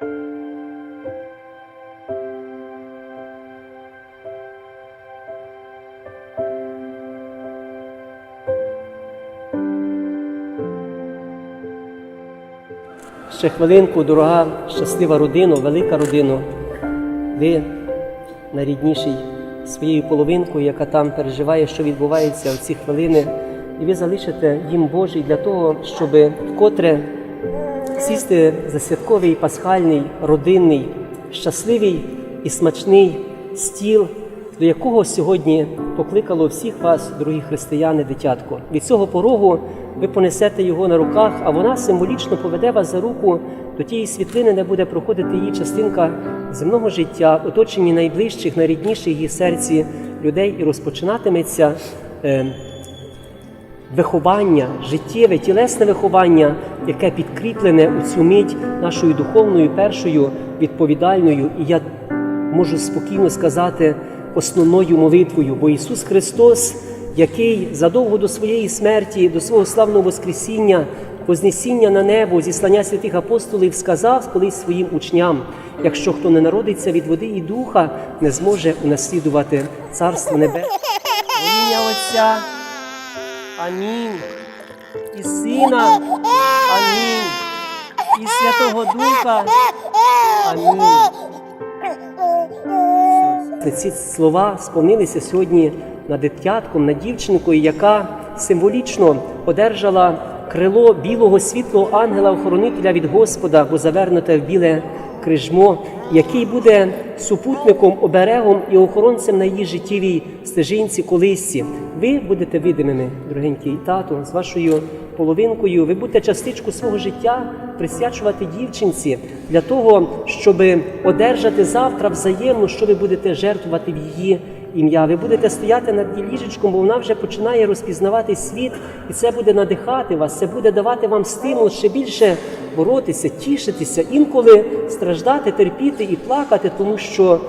Ще хвилинку, дорога, щаслива родина, велика родина. Ви найрідніший своєю половинкою, яка там переживає, що відбувається в ці хвилини, і ви залишите їм Божий для того, щоб вкотре сісти за святковий пасхальний, родинний, щасливий і смачний стіл, до якого сьогодні покликало всіх вас, дорогі християни, дитятко. Від цього порогу ви понесете його на руках, а вона символічно поведе вас за руку до тієї світлини, де буде проходити її частинка земного життя, оточенні найближчих, найрідніших її серці людей, і розпочинатиметься. Виховання, життєве, тілесне виховання, яке підкріплене у цю мить нашою духовною першою відповідальною, і я можу спокійно сказати, основною молитвою, бо Ісус Христос, який задовго до своєї смерті, до свого славного Воскресіння, Вознесіння на небо, зіслання святих апостолів, сказав колись своїм учням: якщо хто не народиться від води і духа, не зможе унаслідувати Царство Небесне. Отця. Амінь. І Сина. Амінь. І Святого Духа. Амінь. Ці слова сповнилися сьогодні над дитятком, над дівчинкою, яка символічно одержала крило білого світлого ангела-охоронителя від Господа, бо завернуте в біле крижмо, який буде супутником, оберегом і охоронцем на її життєвій стежинці колисці. Ви будете видимими, дорогенький тато, з вашою половинкою. Ви будете частичку свого життя присвячувати дівчинці для того, щоб одержати завтра взаємно, що ви будете жертвувати в її ім'я. Ви будете стояти над її ліжечком, бо вона вже починає розпізнавати світ, і це буде надихати вас, це буде давати вам стимул ще більше боротися, тішитися, інколи страждати, терпіти і плакати, тому що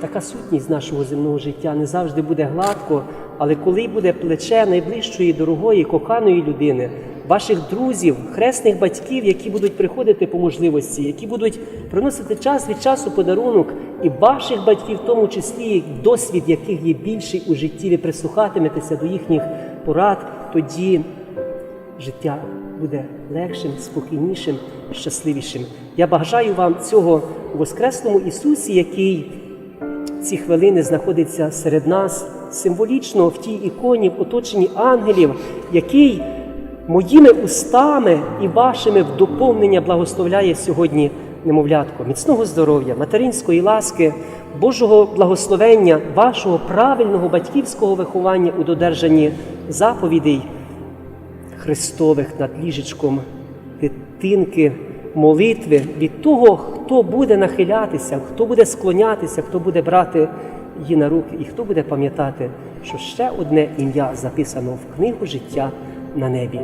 така сутність нашого земного життя не завжди буде гладко, але коли буде плече найближчої, дорогої, коханої людини, ваших друзів, хресних батьків, які будуть приходити по можливості, які будуть приносити час від часу подарунок, і ваших батьків, в тому числі досвід, яких є більший у житті, ви прислухатиметеся до їхніх порад, тоді життя буде легшим, спокійнішим, щасливішим. Я бажаю вам цього у Воскреслому Ісусі, який ці хвилини знаходиться серед нас символічно в тій іконі, в оточенні ангелів, який моїми устами і вашими в доповнення благословляє сьогодні немовлятко. Міцного здоров'я, материнської ласки, Божого благословення, вашого правильного батьківського виховання у додержанні заповідей. Христових над ліжечком дитинки, молитви від того, хто буде нахилятися, хто буде склонятися, хто буде брати її на руки, і хто буде пам'ятати, що ще одне ім'я записано в книгу життя на небі.